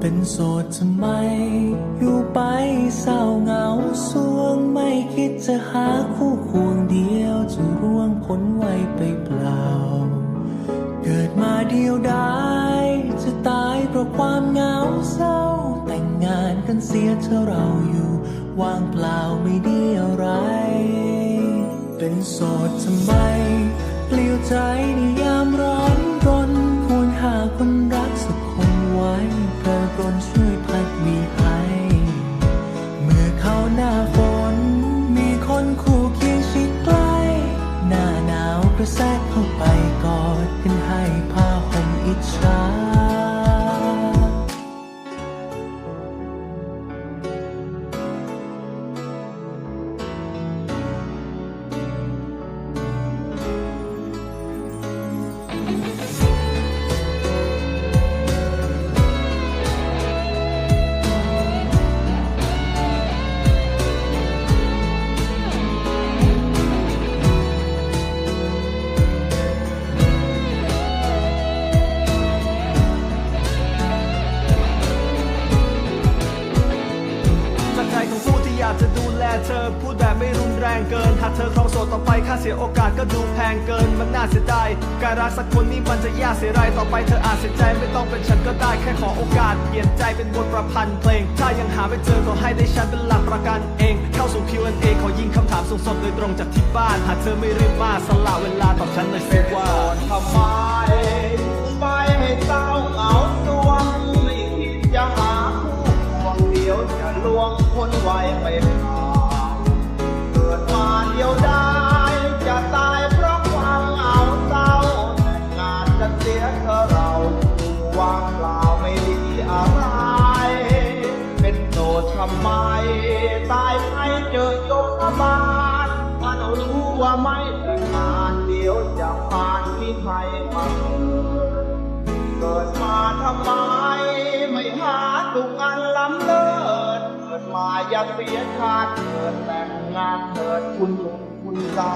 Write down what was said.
เป็นโสดทำไม อยู่ไปเศร้าเหงาสวงไม่คิดจะหาคู่ควงเดียวจะร่วงพ้นไว้ไปเปล่า เกิดมาเดียวดายจะตายเพราะความเหงาเศร้า แต่งงานกันเสียเธอเราอยู่ว่างเปล่าไม่ดีอะไร เป็นโสดทำไมเปลี่ยวใจในยามร้ อดกั องผู้ที่อยากจะดูแลเธอ พูดแบบไม่รุนแรงเกิน หากเธอครองโสดต่อไปค่าเสียโอกาสก็ดูแพงเกิน มันน่าเสียดายการรักสักคนนี้มันจะยากเสียไรต่อไปเธออาจเสียใจไม่ต้องเป็นฉันก็ได้แค่ขอโอกาสเปลี่ยนใจเป็นบทประพันธ์เพลง ถ้ายังหาไม่เจอก็ให้ได้ฉันเป็นหลักประกันเอง เข้าสู่ Q&A ขอยิงคำถามสงสดโดยตรงจากที่บ้าน หากเธอไม่รีบมาสละเวลาตอบฉันหน่อยสิว่าทำไม ดียวจะลวงคนไว้ไปหาเกิดมาเดียวได้ จะตายเพราะความเหงาเศร้าแต่งานจะเสียเธอเราวางเปล่าไม่ดีอะไร เป็นโสดทำไม ตายไปเจอโยมบาลมันรู้ว่าไม่แต่งงานเดี๋ยวจะผ่านพิภัยมาเกิดมาทำไม อย่าเสียชาติเกิดแต่งงานเกิดคุณหลวงคุณตา